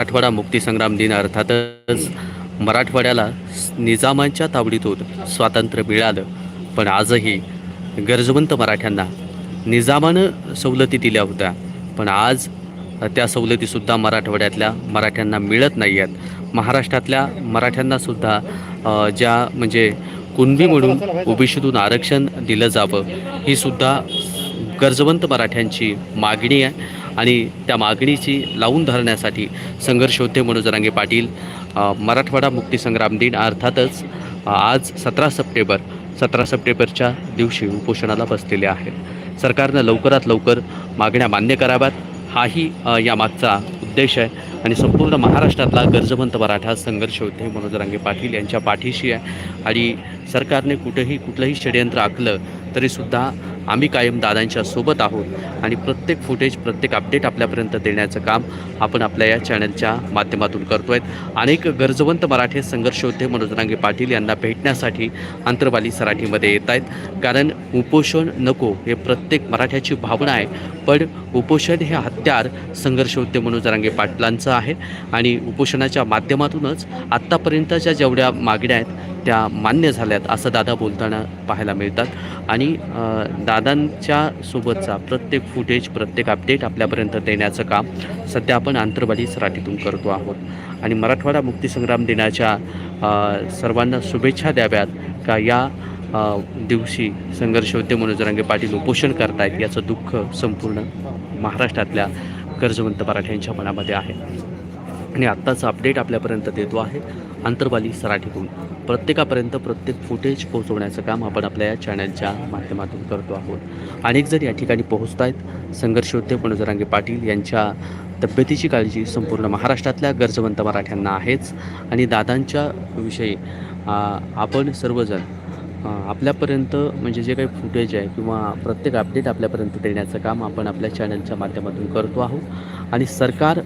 मराठवाडा मुक्तीसंग्राम दिन अर्थातच मराठवाड्याला निजामांच्या तावडीतून स्वातंत्र्य मिळालं. पण आजही गरजवंत मराठ्यांना निजामानं सवलती दिल्या होत्या. पण आज त्या सवलतीसुद्धा मराठवाड्यातल्या मराठ्यांना मिळत नाही आहेत. महाराष्ट्रातल्या मराठ्यांनासुद्धा ज्या म्हणजे कुणबी म्हणून ओबीसीतून आरक्षण दिलं जावं ही सुद्धा गरजवंत मराठ्यांची मागणी आहे. आणि त्या मागणीची लावून धरण्यासाठी संघर्ष होते मनोज पाटील. मराठवाडा मुक्तीसंग्राम दिन अर्थातच आज सतरा सप्टेंबर सतरा सप्टेंबरच्या दिवशी उपोषणाला बसलेले आहेत. सरकारनं लवकरात लवकर मागण्या मान्य कराव्यात. हाही यामागचा उद्देश आहे. आणि संपूर्ण महाराष्ट्रातला गरजवंत मराठा संघर्ष होते मनोज रांगे पाटील यांच्या पाठीशी आहे. आणि सरकारने कुठेही कुठलंही षडयंत्र आखलं तरीसुद्धा आम्ही कायम दादांच्या सोबत आहोत आणि प्रत्येक फुटेज प्रत्येक अपडेट आपल्यापर्यंत देण्याचं काम आपण आपल्या या चॅनलच्या माध्यमातून करतो आहेत अनेक गरजवंत मराठी संघर्षयोद्धे मनोजरांगे पाटील यांना भेटण्यासाठी आंतरवाली सराठीमध्ये येत आहेत. कारण उपोषण नको हे प्रत्येक मराठ्याची भावना आहे पण उपोषण हे हत्यार संघर्षयोद्धे मनोजरांगे पाटलांचं आहे. आणि उपोषणाच्या माध्यमातूनच आत्तापर्यंतच्या जेवढ्या मागण्या आहेत त्या मान्य झाल्यात असं दादा बोलताना पाहायला मिळतात. आणि दादांच्या सोबतचा प्रत्येक फुटेज प्रत्येक अपडेट आपल्यापर्यंत देण्याचं काम सध्या आपण आंतरवाली सराठीतून करतो आहोत. आणि मराठवाडा मुक्तीसंग्राम दिनाच्या सर्वांना शुभेच्छा द्याव्यात का या दिवशी संघर्ष होते मनोज पाटील उपोषण करतायत याचं दुःख संपूर्ण महाराष्ट्रातल्या गरजवंत मराठ्यांच्या मनामध्ये आहे. आणि आत्ताचं अपडेट आपल्यापर्यंत देतो आहे. अंतरवाली सराठीतून. प्रत्येकापर्यंत प्रत्येक फुटेज पोहोचवण्याचं काम आपण आपल्या या चॅनलच्या माध्यमातून करतो आहोत. अनेक जण या ठिकाणी पोहोचत आहेत संघर्ष होते. मनोजरांगे पाटील यांच्या तब्येतीची काळजी संपूर्ण महाराष्ट्रातल्या गरजवंत मराठ्यांना आहेच. आणि दादांच्या विषयी आपण सर्वजण आपल्यापर्यंत म्हणजे जे काही फुटेज आहे किंवा प्रत्येक अपडेट आपल्यापर्यंत देण्याचं काम आपण आपल्या चॅनलच्या माध्यमातून करतो आहोत. आणि सरकार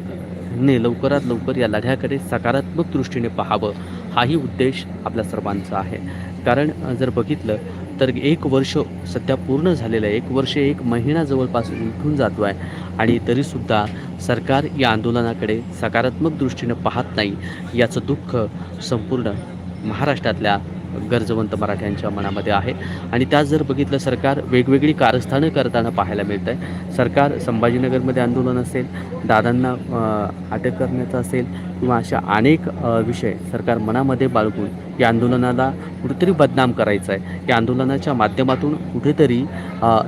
ने लवकरात लवकर या लढ्याकडे सकारात्मक दृष्टीने पाहावं हाही उद्देश आपल्या सर्वांचा आहे. कारण जर बघितलं तर एक वर्ष सध्या पूर्ण झालेलं आहे. एक वर्ष एक महिना जवळपास उठून जातो आहे आणि तरीसुद्धा सरकार या आंदोलनाकडे सकारात्मक दृष्टीनं पाहत नाही. याचं दुःख संपूर्ण महाराष्ट्रातल्या गरजवंत मराठ्यांच्या मनामध्ये आहे. आणि त्यात जर बघितलं सरकार वेगवेगळी कारस्थानं करताना पाहायला मिळत आहे सरकार संभाजीनगरमध्ये आंदोलन असेल दादांना अटक करण्याचं असेल किंवा अशा अनेक विषय सरकार मनामध्ये बाळगून या आंदोलनाला कुठेतरी बदनाम करायचं आहे या आंदोलनाच्या माध्यमातून कुठेतरी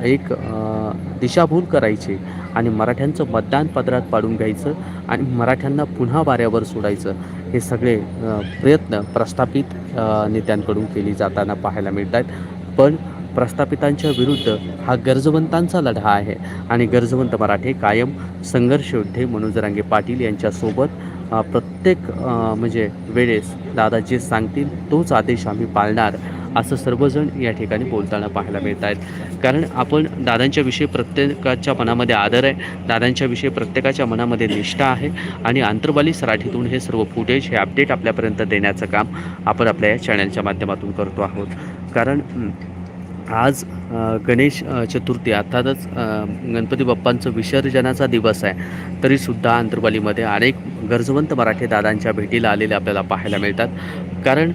एक दिशाभूल करायची आणि मराठ्यांचं मतदान पदरात पाडून घ्यायचं आणि मराठ्यांना पुन्हा वाऱ्यावर सोडायचं. हे सगळे प्रयत्न प्रस्थापित नेत्यांकडून केली जाताना पाहायला मिळत आहेत पण प्रस्थापितांच्या विरुद्ध हा गरजवंतांचा लढा आहे. आणि गरजवंत मराठे कायम संघर्ष योद्धे मनोजरांगे पाटील यांच्यासोबत प्रत्येक म्हणजे वेळेस दादा जे सांगतील तोच आदेश आम्ही पाळणार असं सर्वजण या ठिकाणी बोलताना पाहायला मिळत आहेत कारण आपण दादांच्याविषयी प्रत्येकाच्या मनामध्ये आदर आहे दादांच्याविषयी प्रत्येकाच्या मनामध्ये निष्ठा आहे आणि आंतरवाली सराठीतून हे सर्व फुटेज हे अपडेट आपल्यापर्यंत देण्याचं काम आपण आपल्या या चॅनलच्या माध्यमातून करतो आहोत. कारण आज गणेश चतुर्थी अर्थातच गणपती बाप्पांचं विसर्जनाचा दिवस आहे. तरीसुद्धा अंतरवालीमध्ये अनेक गरजवंत मराठी दादांच्या भेटीला आलेले आपल्याला पाहायला मिळतात. कारण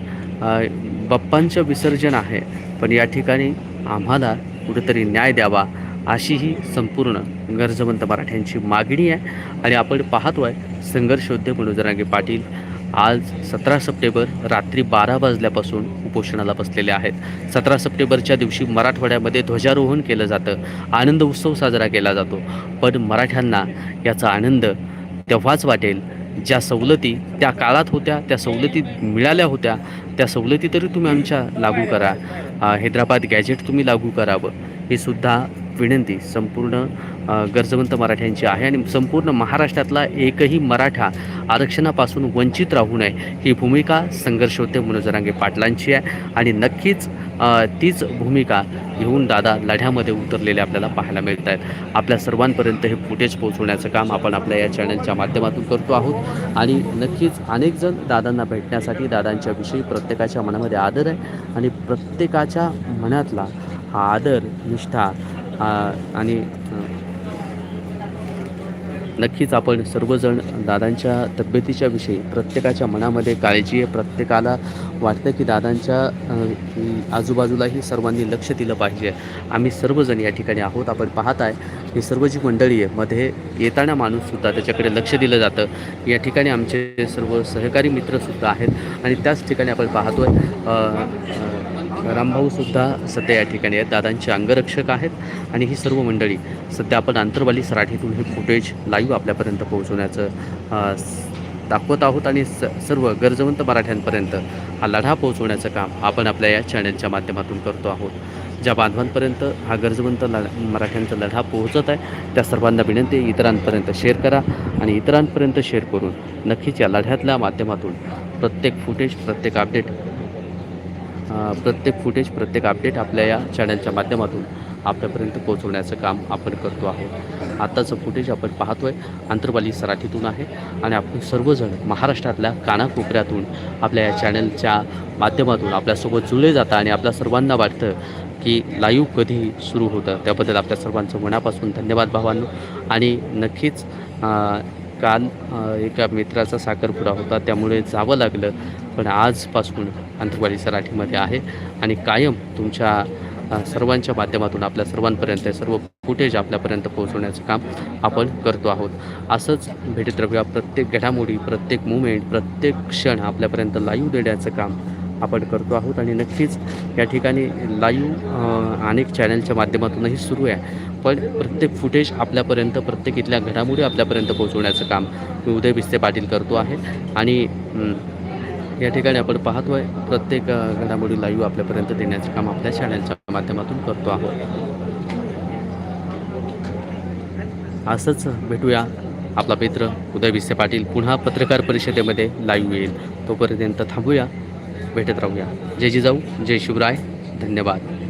बाप्पांचं विसर्जन आहे. पण या ठिकाणी आम्हाला कुठेतरी न्याय द्यावा अशी ही संपूर्ण गरजवंत मराठ्यांची मागणी आहे. आणि आपण पाहतो आहे संघर्ष मनोजरांगे पाटील आज सतरा सप्टेंबर रात्री बारा वाजल्यापासून उपोषणाला बसलेले आहेत. सतरा सप्टेंबरच्या दिवशी मराठवाड्यामध्ये ध्वजारोहण केलं जातं. आनंद उत्सव साजरा केला जातो. पण मराठ्यांना याचा आनंद तेव्हाच वाटेल ज्या सवलती त्या काळात होत्या त्या सवलती मिळाल्या होत्या. त्या सवलती तरी तुम्ही आमच्या लागू करा. हैदराबाद गॅजेट तुम्ही लागू करावं. ही सुद्धा विनंती संपूर्ण गरजवंत मराठ्यांची आहे आणि संपूर्ण महाराष्ट्रातला एकही मराठा आरक्षणापासून वंचित राहू नये ही भूमिका संघर्ष होते मनोजरांगे पाटलांची आहे. आणि नक्कीच तीच भूमिका घेऊन दादा लढ्यामध्ये उतरलेले आपल्याला पाहायला मिळत आहेत आपल्या सर्वांपर्यंत हे फुटेज पोहोचवण्याचं काम आपण आपल्या या चॅनलच्या माध्यमातून करतो आहोत. आणि नक्कीच अनेक जण दादांना भेटण्यासाठी दादांच्या विषयी प्रत्येकाच्या मनामध्ये आदर आहे. आणि प्रत्येकाच्या मनातला हा आदर निष्ठा आणि नक्कीच आपण सर्वजण दादांच्या तब्येतीच्या विषयी प्रत्येकाच्या मनामध्ये काळजी आहे. प्रत्येकाला वाटतं की दादांच्या आजूबाजूलाही सर्वांनी लक्ष दिलं पाहिजे. आम्ही सर्वजण या ठिकाणी आहोत. आपण पाहत आहे ही सर्व जी मंडळी आहे मध्ये येताना माणूससुद्धा त्याच्याकडे लक्ष दिलं जातं. या ठिकाणी आमचे सर्व सहकारी मित्रसुद्धा आहेत. आणि त्याच ठिकाणी आपण पाहतो आहे रामभाऊसुद्धा सध्या या ठिकाणी आहेत. दादांचे अंगरक्षक आहेत. आणि ही सर्व मंडळी सध्या आपण आंतरवाली सराठीतून हे फुटेज लाईव्ह आपल्यापर्यंत पोहोचवण्याचं दाखवत आहोत. आणि स सर्व गरजवंत मराठ्यांपर्यंत हा लढा पोहोचवण्याचं काम आपण आपल्या या चॅनलच्या माध्यमातून करतो आहोत. ज्या बांधवांपर्यंत हा गरजवंत ल मराठ्यांचा लढा पोहोचत आहे त्या सर्वांना विनंती आहे इतरांपर्यंत शेअर करा आणि इतरांपर्यंत शेअर करून नक्कीच या लढ्यातल्या माध्यमातून प्रत्येक फुटेज प्रत्येक अपडेट प्रत्येक फुटेज प्रत्येक अपडेट आपल्या या चॅनलच्या माध्यमातून आपल्यापर्यंत पोहोचवण्याचं काम आपण करतो आहोत. आत्ताचं फुटेज आपण पाहतो आहे आंतरवाली सराठीतून आहे आणि आपण सर्वजण महाराष्ट्रातल्या कानाकोपऱ्यातून आपल्या या चॅनलच्या माध्यमातून आपल्यासोबत जुळले जातं आणि आपल्या सर्वांना वाटतं की लाईव्ह कधी सुरू होतं. त्याबद्दल आपल्या सर्वांचं मनापासून धन्यवाद भावांनो. आणि नक्कीच काल एका मित्राचा साखरपुडा होता त्यामुळे जावं लागलं. पण आजपासून अंतरवाडी सराठीमध्ये आहे आणि कायम तुमच्या सर्वांच्या माध्यमातून आपल्या सर्वांपर्यंत सर्व फुटेज आपल्यापर्यंत पोहोचवण्याचं काम आपण करतो आहोत. असंच भेटत राहूया. प्रत्येक घडामोडी प्रत्येक मुवमेंट प्रत्येक क्षण आपल्यापर्यंत लाईव्ह देण्याचं काम आपण करतो आहोत आणि नक्कीच या ठिकाणी लाईव्ह अनेक चॅनलच्या माध्यमातूनही सुरू आहे. पण प्रत्येक फुटेज आपल्यापर्यंत प्रत्येक इथल्या घडामोडी आपल्यापर्यंत पोहोचवण्याचं काम मी उदय बिस्ते पाटील करतो आहे. आणि या ठिकाणी आपण पाहतो आहे प्रत्येक घडामोडी लाईव्ह आपल्यापर्यंत देण्याचं काम आपल्या चॅनलच्या माध्यमातून करतो आहोत. असंच भेटूया. आपला मित्र उदय बिस्ते पाटील पुन्हा पत्रकार परिषदेमध्ये लाईव्ह येईल. तोपर्यंत थांबूया. भेटत राहूया. जय जिजाऊ जय शिवराय धन्यवाद.